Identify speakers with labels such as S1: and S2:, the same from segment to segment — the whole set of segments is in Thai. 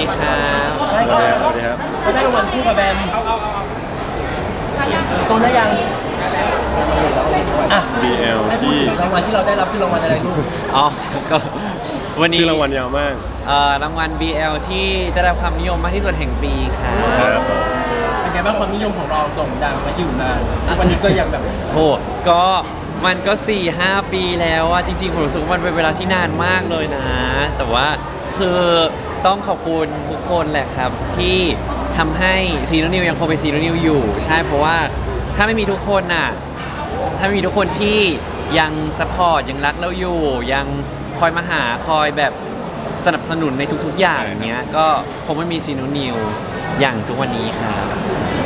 S1: ดีครับ
S2: ใช่
S3: ส
S2: ค
S3: วัส
S2: รั
S3: ดีครับ
S2: บ
S3: สวัสดีครับ
S2: ก็ได้รางวัลคู่กับแบมตรงได้ยังอะ
S3: BL
S2: ให้พูด
S3: ที่
S2: ถึงรางวัลที่เราได้รับคือรางวัลอะไรลูก
S1: อ๋อก็วันนี้
S3: ชื่อรางวัลยาวมาก
S1: เอ่อรางวัล BL ที่ได้รับความนิยมมากที่สุดแห่งปีครับ
S3: ครับผม
S2: เป็นไงบ้างความนิยมของเราโด่งดังมาอยู่นานทุกวันนี้ก็ยังแบบ
S1: โอ้ก็มันก็ 4 5 ปีแล้วอะจริงๆผมรู้สึกว่ามันเป็นเวลาที่นานมากเลยนะ แต่ว่าคือ ต้องขอบคุณทุกคนแหละครับ ที่ทำให้ซีโนนิวยังคงเป็นซีโนนิวอยู่ ใช่เพราะว่าถ้าไม่มีทุกคนน่ะถ้าไม่มีทุกคนที่ยังซัพพอร์ตยังรักเราอยู่ ยังคอยมาหาคอยแบบสนับสนุนในทุกๆ อย่างเนี้ยก็คงไม่มีซีโนนิวอย่างทุกวันนี้ครับ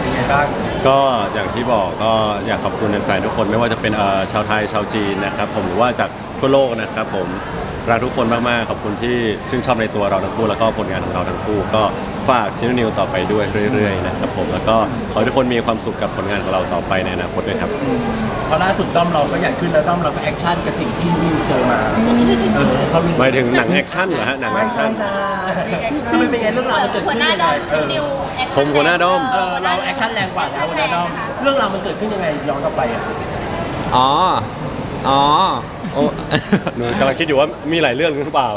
S2: เป็นไงบ้าง
S3: ก็อย่างที่บอกก็อยากขอบคุณแฟนๆทุกคนไม่ว่าจะเป็นเอ่อชาวไทยชาวจีนนะครับผมหรือว่าจากทั่วโลกนะครับผม รักทุกคนมากๆ ขอบคุณที่ชื่นชอบในตัวเราทั้งคู่แล้วก็ผลงานของเราทั้งคู่ ก็ฝากซีนิวต่อไปด้วยเรื่อยๆนะครับผมแล้วก็ขอให้ทุกคนมีความสุขกับผลงานของเราต่อไปในอนาคตด้วยครับ
S2: เพราะล่าสุดด้อมเราก็ใหญ่ขึ้นแล้วด้อมเราก็แอคชั่นกับสิ่งที่นิวเจอมาเออเขาลืม
S3: หมายถึงหนังแอคชั่นเหรอฮะหนังแอ
S2: ไม่
S3: ค
S2: ใช่
S3: ชั่น
S2: จ้าทำไมเป็นไงเรื่องราวมันเกิด
S4: หัว
S2: ขึ้น
S4: หน้า
S2: ยัง
S4: ด้
S2: ไง
S4: อม
S2: เออ
S4: นิวแอคชั่น
S3: ผมหัวหน้าด้อม
S2: เออเราแอคชั่นแรงกว่านะหัวหน้าด้อมเรื่องราวมันเกิดขึ้นยังไงย้อนกลับไปอะ
S1: อ๋อ อ๋อ โอ้
S3: หนูกำลังคิดอยู่ว่ามีหลายเรื่องหรือเปล่า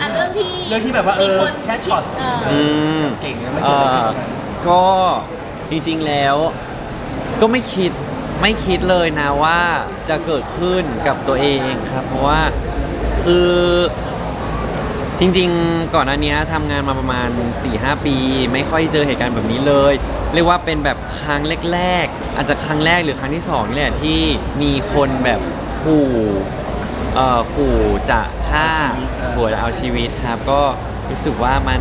S4: อะเรื่องที่
S2: เรื่องที่แบบว่าเออ
S4: มีน
S2: แค่ช็อต
S4: เออ
S1: อืม
S2: เก่งนะมัน
S1: เอ่
S2: เกิดอะไร
S1: อ
S2: ขึ้นตรงนั้น
S1: ก็จริงๆแล้ว ก็ไม่คิดไม่คิดเลยนะว่าจะเกิดขึ้นกับตัวเองครับ เพราะว่าคือจริงๆ ก่อนหน้านี้ทำงานมาประมาณ 4-5 ปี ไม่ค่อยเจอเหตุการณ์แบบนี้เลย เรียกว่าเป็นแบบครั้งแรกๆอาจจะครั้งแรกหรือครั้งที่สองนี่แหละที่มีคนแบบขู่ เอ่อขู่จะฆ่าหัวจะเอาชีวิตครับ ก็รู้สึกว่ามัน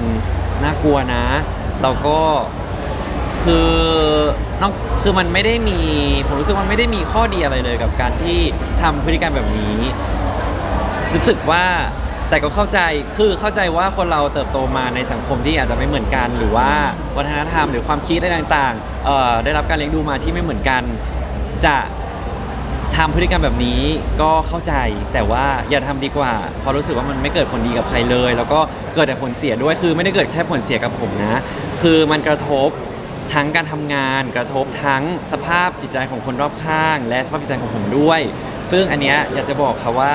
S1: น่ากลัวนะเราก็คือนอกคือมันไม่ได้มีผมรู้สึกว่ามันไม่ได้มีข้อดีอะไรเลยกับการที่ทำพฤติกรรมแบบนี้ รู้สึกว่าแต่ก็เข้าใจคือเข้าใจว่าคนเราเติบโตมาในสังคมที่อาจจะไม่เหมือนกัน หรือว่าวัฒนธรรมหรือความคิดอะไรต่างๆเอ่อได้รับการเลี้ยงดูมาที่ไม่เหมือนกัน จะ ทำพฤติกรรมแบบนี้ก็เข้าใจแต่ว่าอย่าทำดีกว่าเพราะรู้สึกว่ามันไม่เกิดผลดีกับใครเลย แล้วก็เกิดแต่ผลเสียด้วยคือไม่ได้เกิดแค่ผลเสียกับผมนะ คือมันกระทบทั้งการทำงาน กระทบทั้งสภาพจิตใจของคนรอบข้าง และสภาพจิตใจของผมด้วย ซึ่งอันเนี้ยอยากจะบอกค่ะว่า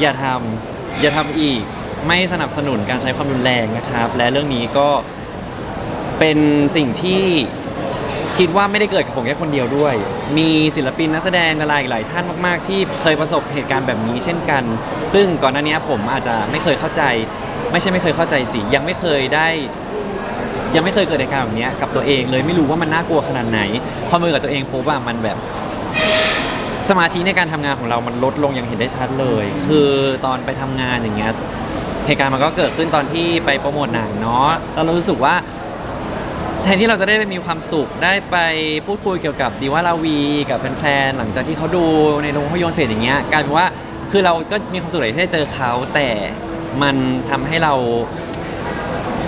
S1: อย่าทำอย่าทำอีกไม่สนับสนุนการใช้ความรุนแรงนะครับ และเรื่องนี้ก็ เป็นสิ่งที่ คิดว่าไม่ได้เกิดกับผมแค่คนเดียวด้วย มีศิลปินนักแสดงดารอีกหลายท่านมาก ๆ ที่เคยประสบเหตุการณ์แบบนี้เช่นกัน ซึ่งก่อนหน้านี้ผมอาจจะไม่เคยเข้าใจ ไม่ใช่ไม่เคยเข้าใจสิยังไม่เคยได้ ยังไม่เคยเกิดเหตุการณ์แบบนี้กับตัวเองเลยไม่รู้ว่ามันน่ากลัวขนาดไหน พอมือกับตัวเองปุ๊บอะมันแบบสมาธิในการทำงานของเรามันลดลงอย่างเห็นได้ชัดเลย คือตอนไปทำงานอย่างเงี้ยเหตุการณ์มันก็เกิดขึ้นตอนที่ไปโปรโมทหนังเนาะแล้วเรารู้สึกว่า แทนที่เราจะได้ไปมีความสุขได้ไปพูดคุยเกี่ยวกับดีว่าลาวีกับแฟนๆหลังจากที่เขาดูในโรงภาพยนตร์เสร็จอย่างเงี้ยกลายเป็นว่าคือเราก็มีความสุขเลยที่ได้เจอเขาแต่มันทำให้เรา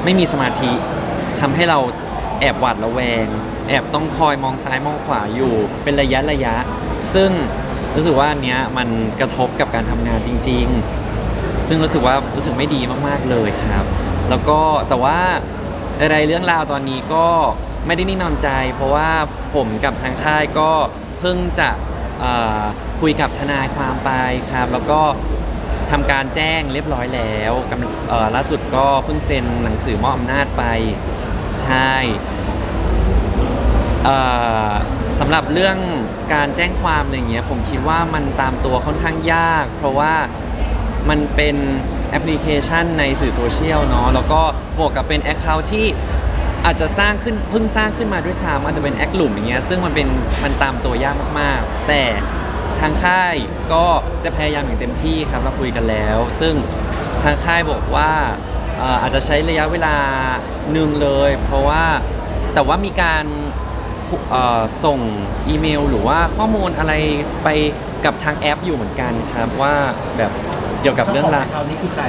S1: ไม่มีสมาธิทำให้เราแอบหวาดระแวง แอบต้องคอยมองซ้ายมองขวาอยู่เป็นระยะระยะ ซึ่งรู้สึกว่าอันเนี้ยมันกระทบกับการทำงานจริง ๆ ซึ่งรู้สึกว่ารู้สึกไม่ดีมาก ๆ เลยครับ แล้วก็แต่ว่า อะไรเรื่องราวตอนนี้ก็ไม่ได้นิ่งนอนใจ เพราะว่าผมกับทางค่ายก็เพิ่งจะคุยกับทนายความไปครับแล้วก็ทำการแจ้งเรียบร้อยแล้วล่าสุดก็เพิ่งเซ็นหนังสือมอบอำนาจไปใช่สำหรับเรื่องการแจ้งความอะไรเงี้ยผมคิดว่ามันตามตัวค่อนข้างยาก เพราะว่ามันเป็น แอปพลิเคชันในสื่อโซเชียลเนาะแล้วก็บวกกับเป็น Account ที่อาจจะสร้างขึ้นเพิ่งสร้างขึ้นมาด้วยซ้ำอาจจะเป็นแอคหลุมอย่างเงี้ยซึ่งมันเป็นมันตามตัวยากมากๆ แต่ทางค่ายก็จะพยายามอย่างเต็มที่ครับเราคุยกันแล้ว ซึ่งทางค่ายบอกว่าเอ่อาจจะใช้ระยะเวลาหนึ่งเลย เพราะว่าแต่ว่ามีการส่งอีเมล หรือว่าข้อมูลอะไรไปกับทางแอปอยู่เหมือนกันครับว่าแบบ เกี่ยวกับเรื่องราว
S2: จ้ขคราวนี้คือใคร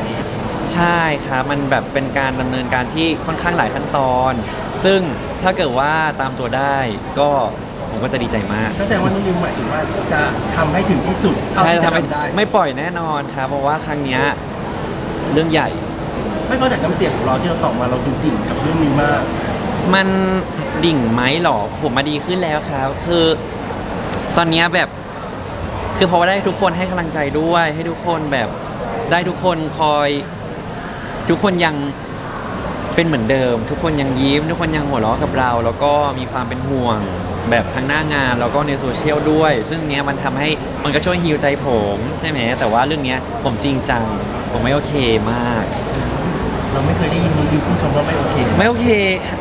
S1: ใช่ครับ มันแบบเป็นการดำเนินการที่ค่อนข้างหลายขั้นตอน ซึ่งถ้าเกิดว่าตามตัวได้ก็ผมก็จะดีใจมาก
S2: ก็แสดงว่านุ่นนิวหมายถึงว่าจะทำให้ถึงที่สุดเท่า
S1: ใช่
S2: ที่จะ
S1: ทำไม่
S2: ทำได้
S1: ไม่ปล่อยแน่นอนครับ เพราะว่าครั้งเนี้ยเรื่องใหญ่
S2: ไม่เพราะจากน้ำเสียงของเราที่เราตอบมาเราดูดิ่งกับเรื่องนี้มาก
S1: มันดิ่งไหมหรอผมมาดีขึ้นแล้วครับ คือ ตอนเนี้ยแบบ คือเพราะว่าได้ทุกคนให้กำลังใจด้วย ให้ทุกคนแบบได้ทุกคนคอย ทุกคนยังเป็นเหมือนเดิม ทุกคนยังยิ้ม ทุกคนยังหัวเราะกับเรา แล้วก็มีความเป็นห่วง แบบทั้งหน้างานแล้วก็ในโซเชียลด้วย ซึ่งเนี้ยมันทำให้มันก็ช่วยฮิวใจผมใช่ไหมแต่ว่าเรื่องเนี้ยผมจริงจังผมไม่โอเคมาก
S2: เราไม่เคยได้ยินนิวพูดคำว่าไม่โอเค
S1: ไม่โอเค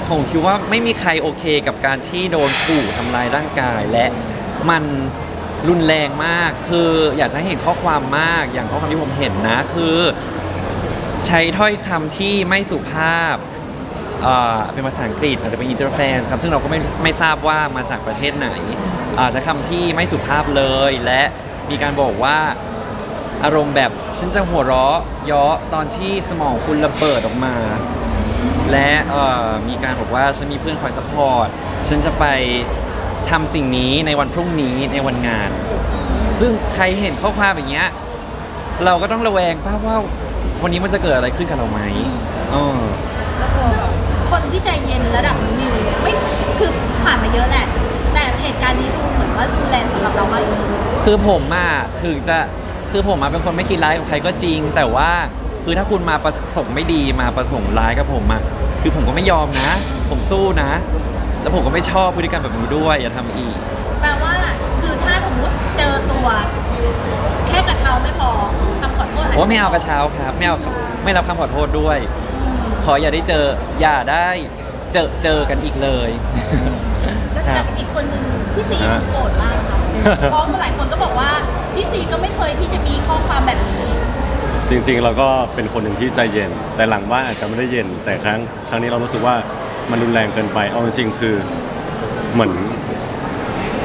S1: ผมคิดว่าไม่มีใครโอเคกับการที่โดนขู่ทำลายร่างกายและมัน รุนแรงมาก คืออยากจะให้เห็นข้อความมาก อย่างข้อความที่ผมเห็นนะคือ ใช้ถ้อยคำที่ไม่สุภาพเอ่อเป็นภาษาอังกฤษอาจจะเป็น interference ครับซึ่งเราก็ไม่ไม่ทราบว่ามาจากประเทศไหนอ่าใช้คำที่ไม่สุภาพเลย และมีการบอกว่าอารมณ์แบบฉันจะหัวเราะเยาะตอนที่สมองคุณระเบิดออกมา และเอ่อมีการบอกว่าฉันมีเพื่อนคอยสปอร์ตฉันจะไป ทำสิ่งนี้ในวันพรุ่งนี้ในวันงาน ซึ่งใครเห็นข้อความอย่างเงี้ยเราก็ต้องระแวงป้าว่าวันนี้มันจะเกิดอะไรขึ้นกับเราไหมเออ
S4: ซึ่งคนที่ใจเย็นระดับนิวไม่คือผ่านมาเยอะแหละ แต่เหตุการณ์นี้ดูเหมือนว่ารุนแรงสำหรับเรามากที่สุด
S1: คือผมอะถึงจะคือผมอะเป็นคนไม่คิดร้ายกับใครก็จริง แต่ว่าคือถ้าคุณมาประสงค์ไม่ดีมาประสงค์ร้ายกับผมอะคือผมก็ไม่ยอมนะ ผมสู้นะ แล้วผมก็ไม่ชอบพฤติกรรมแบบนี้ด้วย อย่าทำอีก
S4: แปลว่าคือถ้าสมมติเจอตัว แค่กระเช้าไม่พอคำขอโทษะ
S1: โอ้ไม่เอากระเช้าครับไม่เอาไม่รับคำขอโทษด้วย ขออย่าได้เจออย่าได้เจอเจอกันอีกเลย
S4: แล้ว
S1: ครั
S4: แต่
S1: บ
S4: อีกคนหนึ่งพี่ซี
S3: ฮะ
S4: โกรธมากค่ะเพราะหลายคนก็บอกว่าพี่ซีก็ไม่เคยที่จะมีข้อความแบบนี้
S3: จริงๆ เราก็เป็นคนหนึ่งที่ใจเย็น แต่หลังบ้านอาจจะไม่ได้เย็น แต่ครั้งครั้งนี้เรารู้สึกว่า มันรุนแรงเกินไป เอาจริงๆคือเหมือน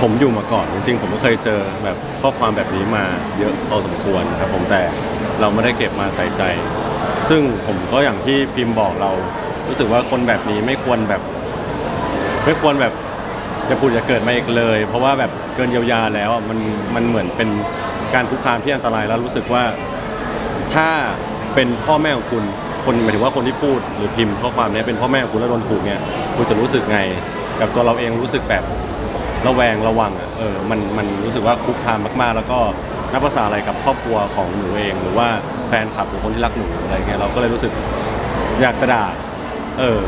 S3: ผมอยู่มาก่อน จริงๆ ผมก็เคยเจอแบบข้อความแบบนี้มาเยอะพอสมควรครับผมแต่เราไม่ได้เก็บมาใส่ใจ ซึ่งผมก็อย่างที่พิมพ์บอกเรา รู้สึกว่าคนแบบนี้ไม่ควรแบบ ไม่ควรแบบอย่าพูดอย่าเกิดมาอีกเลย เพราะว่าแบบเกินเยียวยาแล้วมันมันเหมือนเป็นการคุกคามที่อันตรายแล้วรู้สึกว่าถ้าเป็นพ่อแม่ของคุณ คนหมายถึงว่าคนที่พูดหรือพิมพ์ข้อความเนี้ยเป็นพ่อแม่คุณแล้วโดนขู่เนี่ยคุณจะรู้สึกไง กับตัวเราเองรู้สึกแบบระแวงระวังอะเออมันมันรู้สึกว่าคุกคามมากๆ แล้วก็นับภาษาอะไรกับครอบครัวของหนูเอง หรือว่าแฟนคลับหรือคนที่รักหนูอะไรเงี้ยเราก็เลยรู้สึกอยากจะด่าเออ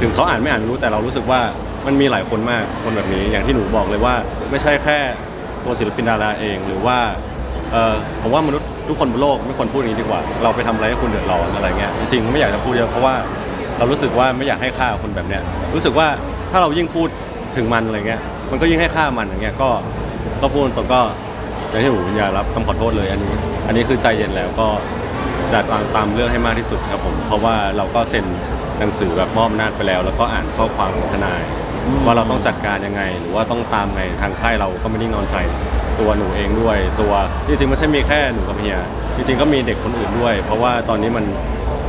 S3: ถึงเขาอ่านไม่อ่านไม่รู้แต่เรารู้สึกว่ามันมีหลายคนมากคนแบบนี้ อย่างที่หนูบอกเลยว่า ไม่ใช่แค่ตัวศิลปินดาราเอง หรือว่าเออผมว่ามนุษย์ ทุกคนบนโลกไม่ควรพูดอย่างนี้ดีกว่า เราไปทำอะไรให้คนเดือดร้อนอะไรเงี้ยจริงๆไม่อยากจะพูดเยอะเพราะว่าเรารู้สึกว่าไม่อยากให้ค่าคนแบบเนี้ยรู้สึกว่าถ้าเรายิ่งพูดถึงมันอะไรเงี้ยมันก็ยิ่งให้ค่ามันอย่างเงี้ยก็ก็พูดตรงๆก็อย่างที่หนูอย่ารับคำขอโทษเลยอันนี้ อันนี้คือใจเย็นแล้วก็จะตามตามเรื่องให้มากที่สุดครับผมเพราะว่าเราก็เซ็นหนังสือแบบมอบอำนาจไปแล้ว แล้วก็อ่านข้อความของทนาย ว่าเราต้องจัดการยังไง หรือว่าต้องตามไงทางค่ายเราก็ไม่นิ่งนอนใจ ตัวหนูเองด้วย ตัวจริงๆไม่ใช่มีแค่หนูกับเฮียจริงๆก็มีเด็กคนอื่นด้วย เพราะว่าตอนนี้มัน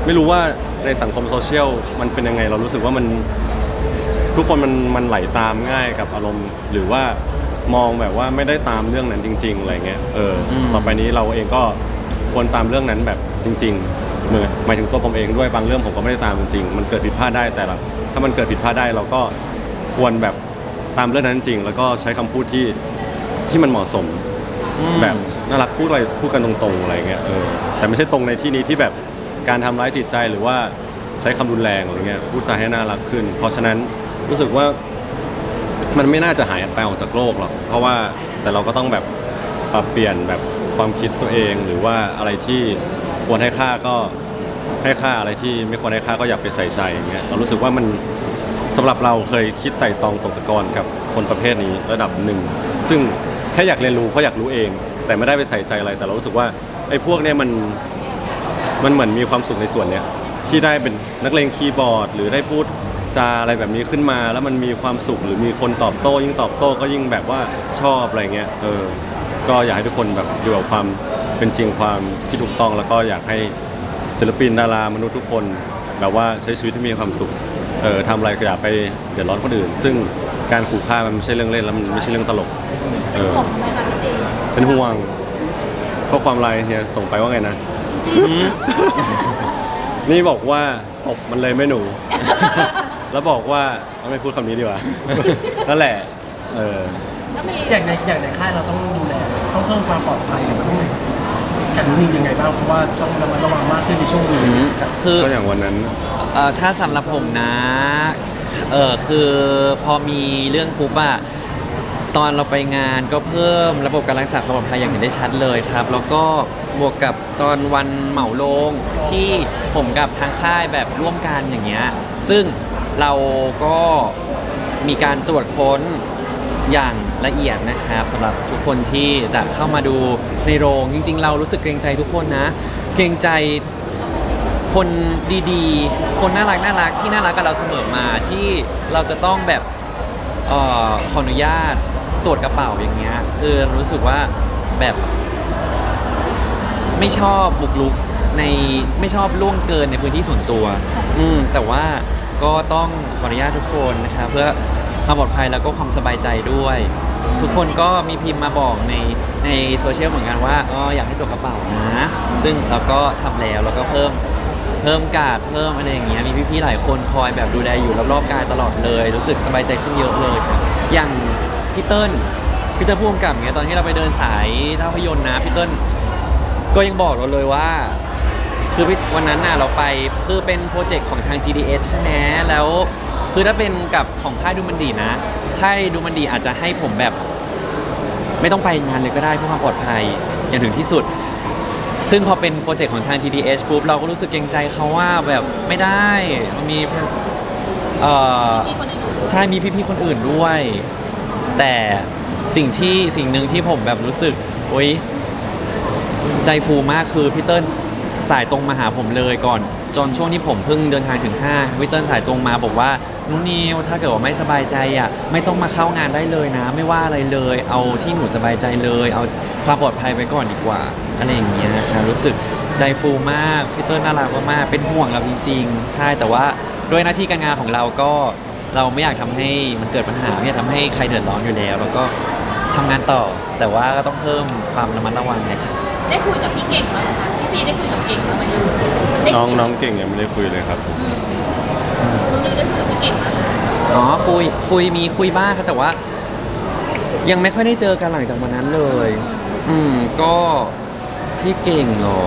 S3: ไม่รู้ว่าในสังคมโซเชียลมันเป็นยังไง เรารู้สึกว่ามันทุกคนมันมันไหลตามง่ายกับอารมณ์ หรือว่ามองแบบว่าไม่ได้ตามเรื่องนั้นจริง ๆอะไรเงี้ยเอออ
S1: ม
S3: ต่อไปนี้เราเองก็ควรตามเรื่องนั้นแบบจริงๆเหมือนหมายถึงตัวผมเองด้วยบางเรื่องผมก็ไม่ได้ตามจริงๆมันเกิดผิดพลาดได้แต่ละถ้ามันเกิดผิดพลาดได้เราก็ควรแบบตามเรื่องนั้นจริง แล้วก็ใช้คำพูดที่ ที่มันเหมาะสม
S1: อืม
S3: แบบน่ารักพูดอะไรพูดกันตรงๆอะไรเงี้ยเออแต่ไม่ใช่ตรงในที่นี้ที่แบบการทำร้ายจิตใจหรือว่าใช้คำรุนแรงอะไรเงี้ยพูดจาให้น่ารักขึ้น เพราะฉะนั้นรู้สึกว่ามันไม่น่าจะหายไปออกจากโลกหรอกเพราะว่าแต่เราก็ต้องแบบปรับเปลี่ยนแบบความคิดตัวเองหรือว่าอะไรที่ควรให้ค่าก็ให้ค่าอะไรที่ไม่ควรให้ค่าก็อย่าไปใส่ใจอย่างเงี้ยเรารู้สึกว่ามันสำหรับเราเคยคิดไต่ตองตกตะกอนกับคนประเภทนี้ระดับหนึ่งซึ่ง แค่อยากเรียนรู้เพราะอยากรู้เอง แต่ไม่ได้ไปใส่ใจอะไรแต่เรารู้สึกว่าไอ้พวกเนี้ยมันมันเหมือนมีความสุขในส่วนเนี้ยที่ได้เป็นนักเลงคีย์บอร์ด หรือได้พูดจาอะไรแบบนี้ขึ้นมา แล้วมันมีความสุขหรือมีคนตอบโต้ ยิ่งตอบโต้ก็ยิ่งแบบว่าชอบอะไรเงี้ยเออก็อยากให้ทุกคนแบบอยู่กับความเป็นจริงความที่ถูกต้องแล้วก็อยากให้ศิลปินดารามนุษย์ทุกคน แบบว่าใช้ชีวิตที่มีความสุขเออทำอะไรก็อย่าไปเดือดร้อนคนอื่น ซึ่งการขู่ฆ่ามันไม่ใช่เรื่องเล่นแล้วมันไม่ใช่เรื่องตลก เออ
S4: ผมไหมคะพี่ซี
S3: เป็นห่วงข้อความไลน์เฮียส่งไปว่าไงนะจนี่บอกว่าตบมันเลยไม่หนู แล้วบอกว่าเอาไม่พูดคำนี้ดีกว่า นั่นแหละ เออ
S4: ก็มี
S2: อย่างในอย่างในค่ายเราต้องดูแลต้องเพิ่มความปลอดภัยหรือว่าต้องกันนิวยังไงบ้างเพราะว่าต้องระมัดระวังมากขึ้นในช่วงนี้
S1: คือ
S3: ก็อย่างวันนั้น
S1: เอ่อถ้าสำหรับผมนะ เออคือพอมีเรื่องปุ๊บอะ ตอนเราไปงานก็เพิ่มระบบการรักษาความปลอดภัยอย่างเห็นได้ชัดเลยครับ แล้วก็บวกกับตอนวันเหมาโลงที่ผมกับทางค่ายแบบร่วมกันอย่างเงี้ยซึ่งเราก็มีการตรวจค้นอย่างละเอียดนะครับสำหรับทุกคนที่จะเข้ามาดูในโรงจริง ๆ เรารู้สึกเกรงใจทุกคนนะ เกรงใจคนดีๆ คนน่ารักน่ารักที่น่ารักกับเราเสมอมาที่เราจะต้องแบบเออขออนุญาต ตรวจกระเป๋าอย่างเงี้ยคือรู้สึกว่าแบบไม่ชอบบุกลุกในไม่ชอบล่วงเกินในพื้นที่ส่วนตัว อืมแต่ว่าก็ต้องขออนุญาตทุกคนนะครับเพื่อความปลอดภัยแล้วก็ความสบายใจด้วย ทุกคนก็มีพิมพ์มาบอกในในโซเชียลเหมือนกันว่าอ๋ออยากให้ตรวจกระเป๋านะ ซึ่งเราก็ทำแล้วแล้วก็เพิ่มเพิ่มการ์ดเพิ่มอะไรอย่างเงี้ยมีพี่ๆหลายคนคอยแบบดูแลอยู่รอบๆกายตลอดเลย รู้สึกสบายใจขึ้นเยอะเลยครับอย่าง พี่เติ้ลพี่เติ้ลพูดกับเงี้ยตอนที่เราไปเดินสายภาพยนตร์นะพี่เติ้ลก็ยังบอกเราเลยว่า คือพี่วันนั้นน่ะเราไปคือเป็นโปรเจกต์ของทาง GDH ใช่ไหมแล้วคือถ้าเป็นกับของค่ายดูมันดีนะค่ายดูมันดีอาจจะให้ผมแบบ ไม่ต้องไปงานเลยก็ได้เพื่อความปลอดภัยอย่างถึงที่สุด ซึ่งพอเป็นโปรเจกต์ของทาง GDH ปุ๊บเราก็รู้สึกเกรงใจเขาว่าแบบไม่ได้มันมีเอ่อ
S4: มีคนอื่น
S1: ใช่มีพี่ๆคนอื่นด้วย แต่สิ่งที่สิ่งหนึ่งที่ผมแบบรู้สึกโอ๊ยใจฟูมากคือพี่เติ้ลสายตรงมาหาผมเลยก่อน จนช่วงที่ผมเพิ่งเดินทางถึงห้าพี่เติ้ลสายตรงมาบอกว่านุนนิวถ้าเกิดว่าไม่สบายใจอะไม่ต้องมาเข้างานได้เลยนะ ไม่ว่าอะไรเลย เอาที่หนูสบายใจเลย เอาความปลอดภัยไว้ก่อนดีกว่าอะไรอย่างเงี้ยครับรู้สึกใจฟูมากพี่เติ้ลน่ารักมากๆเป็นห่วงเราจริงๆใช่แต่ว่าด้วยหน้าที่การงานของเราก็ เราไม่อยากทำให้มันเกิดปัญหาไม่อยากทำให้ใครเดือดร้อนอยู่แล้ว แล้วก็ทำงานต่อ แต่ว่าก็ต้องเพิ่มความระมัดระวังเลยครับ
S4: ได้คุยกับพี่เก่งไหมคะพี่ซีได้คุยกับเก่งบ้างไหมได้
S3: น้อง
S4: คุย
S3: น้องเก่งยังไม่ได้คุยเลยครับ
S4: น้องนิวได้คุยกับพี่เก่งไหม
S1: อ๋อคุยคุยมีคุยบ้างครับแต่ว่า ยังไม่ค่อยได้เจอกันหลังจากวันนั้นเลย อืมก็พี่เก่งเหรอ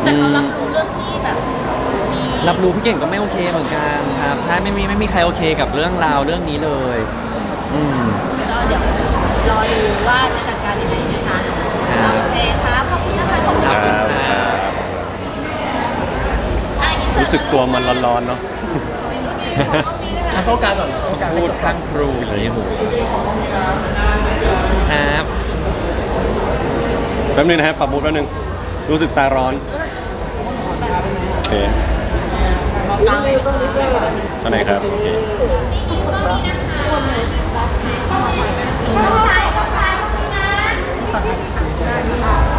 S4: แต่เขารับรู้เรื่องที่แบบมี
S1: รับรู้พี่เก่งก็ไม่โอเคเหมือนกันครับใช่ไม่มีไม่มีใครโอเคกับเรื่องราวเรื่องนี้เลย อืม
S4: ก็เดี๋ยวรอดูว่าจะจัดการยังไงนะคะ
S1: ครับ
S4: โอเคครับขอบคุณนะคะขอบคุณ
S3: ค
S4: ค่ะ
S3: รับ
S4: อะอินเสิ
S3: รู้สึกตัวมันร้อนๆเนาะ
S2: อะโต๊ะกลางก่อนโต๊ะกลาง
S1: พูดพลั้งพรูเลยโหครับ
S3: แป๊บนึงนะฮะปรับมูดแป๊บนึง รู้สึกตาร้อนโอเค
S4: กลางเลย
S3: ข้นครับโอเค
S4: ฝั่งไหน